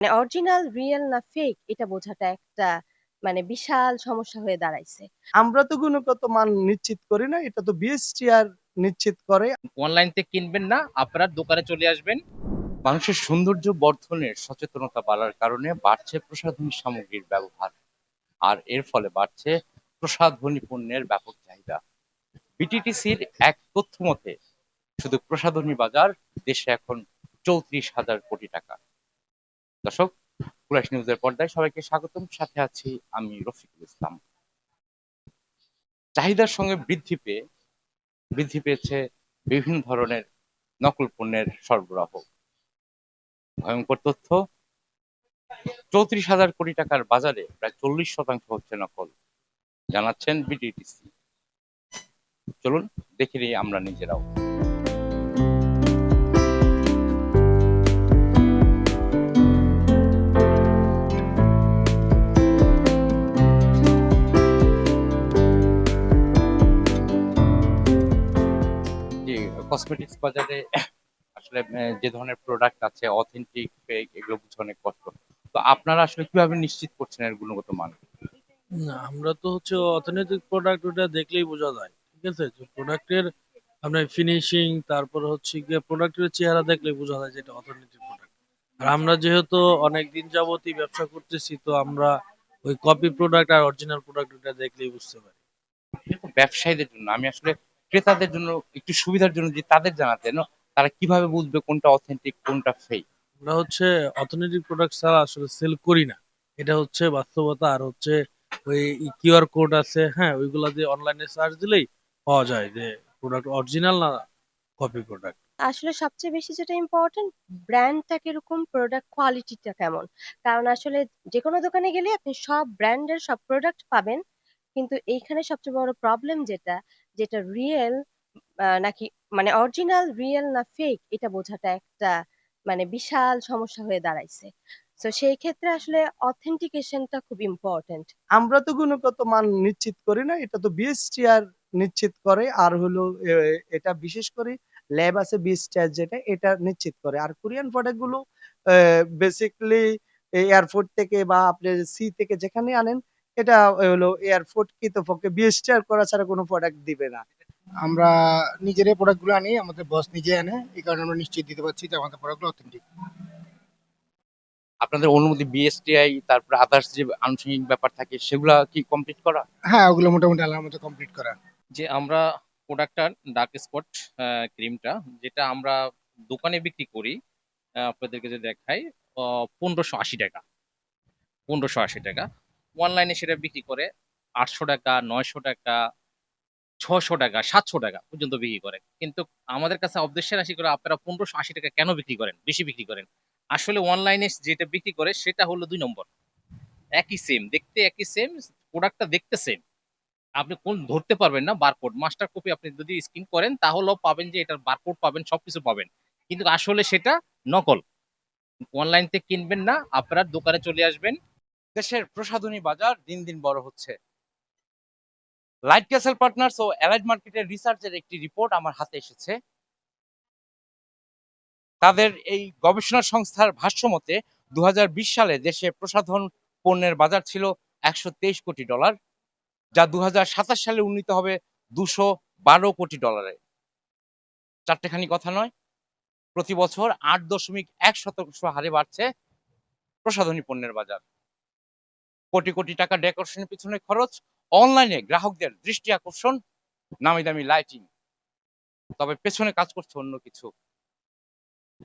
মানে original real না fake এটা বোঝাটা একটা মানে বিশাল সমস্যা হয়ে দাঁড়াইছে। আমরা তো গুণগত মান নিশ্চিত করি না এটা তো বিএসটিআর নিশ্চিত করে। অনলাইন থেকে কিনবেন না আপনার দোকানে চলে আসবেন। মানুষের সৌন্দর্য বর্ধনের সচেতনতা বাড়ার কারণে বাড়ছে প্রসাধনী সামগ্রীর ব্যবহার আর এর ফলে বাড়ছে প্রসাধনী পণ্যের ব্যাপক চাহিদা। বিটিটিসির এক তথ্য মতে শুধু প্রসাধনী বাজার দেশে এখন চৌত্রিশ হাজার কোটি টাকা। দর্শক পুলাশ নিউজের পর্দায় সবাইকে স্বাগতম। সাথে আছি আমি রফিকুল ইসলাম। চাহিদার সঙ্গে বৃদ্ধি পেয়ে, বৃদ্ধি পেয়েছে বিভিন্ন ধরনের নকল পণ্যের সরবরাহ। ভয়ঙ্কর তথ্য। চৌত্রিশ হাজার কোটি টাকার বাজারে প্রায় চল্লিশ শতাংশ হচ্ছে নকল, জানাচ্ছেন বিটিটিসি চলুন, দেখে নিই আমরা নিজেরাও। কসমেটিক্স বাজারে আসলে যে ধরনের প্রোডাক্ট আছে অথেন্টিক ফেক এগুলো বুঝতে অনেক কষ্ট। তো আপনারা আসলে কীভাবে নিশ্চিত করছেন এর গুণগত মান? না আমরা তো হচ্ছে অর্থনৈতিক প্রোডাক্ট ওটা দেখলেই বোঝা যায় ঠিক আছে? যে প্রোডাক্টের আপনার ফিনিশিং তারপর হচ্ছে গিয়ে প্রোডাক্টের চেহারা দেখলেই বোঝা যায় যে এটা অথেন্টিক প্রোডাক্ট আর আমরা যেহেতু অনেক দিন যাবতই ব্যবসা করতেছি তো আমরা ওই কপি প্রোডাক্ট আর অরিজিনাল প্রোডাক্ট ওটা দেখলেই বুঝতে পারি। ব্যবসায়ীদের জন্য আমি আসলে ক্রেতাদের জন্য একটু সুবিধার জন্য যে তাদের জানাতেন তারা কীভাবে বুঝবে কোনটা অথেন্টিক কোনটা ফেক আমরা হচ্ছে অর্থনৈতিক প্রোডাক্ট ছাড়া আসলে সেল করি না। এটা হচ্ছে বাস্তবতা আর হচ্ছে ওই কিউআর কোড আছে হ্যাঁ ওইগুলা দিয়ে অনলাইনে সার্চ দিলেই পাওয়া যায় যে প্রোডাক্ট অরিজিনাল না কপি প্রোডাক্ট আসলে সবচেয়ে বেশি যেটা ইম্পর্টেন্ট ব্র্যান্ডটা কীরকম প্রোডাক্ট কোয়ালিটিটা কেমন? কারণ আসলে যে কোনো দোকানে গেলে আপনি সব ব্র্যান্ডের সব প্রোডাক্ট পাবেন কিন্তু এইখানে সবচেয়ে বড় প্রবলেম যেটা যেটা রিয়েল নাকি মানে অরিজিনাল রিয়েল না ফেক এটা বোঝাটা একটা মানে বিশাল সমস্যা হয়ে দাঁড়াইছে। তো সেই ক্ষেত্রে আসলে অথেন্টিকেশনটা খুব ইম্পর্টেন্ট আমরা তো গুণগত মান নিশ্চিত করি না, এটা তো বিএসটিআর নিশ্চিত করে, আর হলো এটা বিশেষ করে ল্যাব আছে বিএসটিআর যেটা, এটা নিশ্চিত করে। আর কোরিয়ান প্রোডাক্টগুলো বেসিক্যালি এয়ারপোর্ট থেকে বা আপনি সি থেকে যেখানে আনেন এটা হলো এয়ারপোর্ট কৃতপক্ষে বিএসটিআর করা ছাড়া কোনো প্রোডাক্ট দিবে না। আমরা নিজেরাই প্রোডাক্টগুলো আনি আমাদের বস নিজে আনে এই কারণে আমরা নিশ্চিত দিতে পারছি যে আমাদের প্রোডাক্টগুলো অথেন্টিক আপনাদের অনুমতি বিএসটিআই তারপর আদার্স যে আনুষঙ্গিক ব্যাপার থাকে সেগুলা কি কমপ্লিট করা? হ্যাঁ ওগুলো মোটামুটি আল্লাহর মতো কমপ্লিট করা। যে আমরা প্রোডাক্টটা ডার্ক স্পট ক্রিমটা যেটা আমরা দোকানে বিক্রি করি আহ, আপনাদেরকে যে দেখাই পনেরোশো আশি টাকা। পনেরোশো আশি টাকা। অনলাইনে সেটা বিক্রি করে আটশো টাকা, নয়শো টাকা, ছশো টাকা, সাতশো টাকা পর্যন্ত বিক্রি করে। কিন্তু আমাদের কাছে অবদেশের রাশি করে আপনারা পনেরোশো আশি টাকা কেন বিক্রি করেন? বেশি বিক্রি করেন। আসলে অনলাইনে যেটা বিক্রি করে সেটা হলো দুই নম্বর। একই সেম দেখতে একই সেম প্রোডাক্টটা দেখতে সেম আপনি কোন ধরতে পারবেন না বারকোড মাস্টার কপি আপনি যদি স্ক্রিন করেন তাহলেও পাবেন যে এটার বারকোড পাবেন, সবকিছু পাবেন। কিন্তু আসলে সেটা নকল। অনলাইন থেকে কিনবেন না, আপনার দোকানে চলে আসবেন দেশের প্রসাধনী বাজার দিন দিন বড় হচ্ছে। লাইট ক্যাসেল পার্টনার্স ও অ্যালাইড মার্কেটের রিসার্চের একটি রিপোর্ট আমার হাতে এসেছে। তাদের এই গবেষণা সংস্থার ভাষ্য মতে দু সালে দেশে প্রসাধন পণ্যের বাজার ছিল একশো কোটি ডলার, যা দু হাজার সাতাশ সালে উন্নীত হবে দুশো কোটি ডলারে। চারটেখানি কথা নয়, প্রতি বছর আট দশমিক এক শতাংশ হারে বাড়ছে প্রসাধনী পণ্যের বাজার। কোটি কোটি টাকা ডেকোরেশনের পিছনে খরচ অনলাইনে গ্রাহকদের দৃষ্টি আকর্ষণ, নামি দামি লাইটিং তবে পেছনে কাজ করছে অন্য কিছু।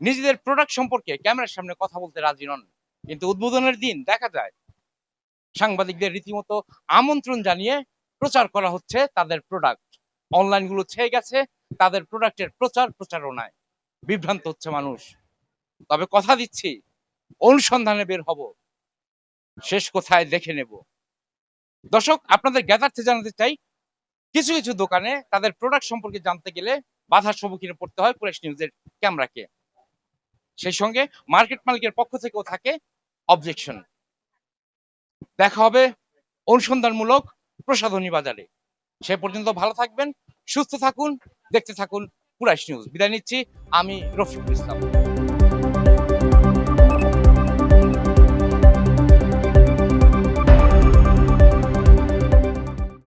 নিজেদের প্রোডাক্ট সম্পর্কে ক্যামেরার সামনে কথা বলতে রাজি নন। কিন্তু উদ্বোধনের দিন দেখা যায়, সাংবাদিকদের রীতিমতো আমন্ত্রণ জানিয়ে প্রচার করা হচ্ছে তাদের প্রোডাক্ট অনলাইনগুলো ছেয়ে গেছে, তাদের প্রোডাক্টের প্রচার প্রচারণায়। বিভ্রান্ত হচ্ছে মানুষ। তবে কথা দিচ্ছি, অনুসন্ধানে বের হব। শেষ কোথায় দেখে নেব। দর্শক, আপনাদের জ্ঞাতার্থে জানাতে চাই, কিছু কিছু দোকানে তাদের প্রোডাক্ট সম্পর্কে জানতে গেলে বাধার সম্মুখীনে পড়তে হয় পুলিশ নিউজের ক্যামেরাকে। সেই সঙ্গে মার্কেট মালিকের পক্ষ থেকেও থাকে অবজেকশন দেখা হবে অনুসন্ধানমূলক প্রসাধনী বাজারে। সে পর্যন্ত ভালো থাকবেন, সুস্থ থাকুন, দেখতে থাকুন পুরাইশ নিউজ। বিদায় নিচ্ছি, আমি রফিকুল ইসলাম।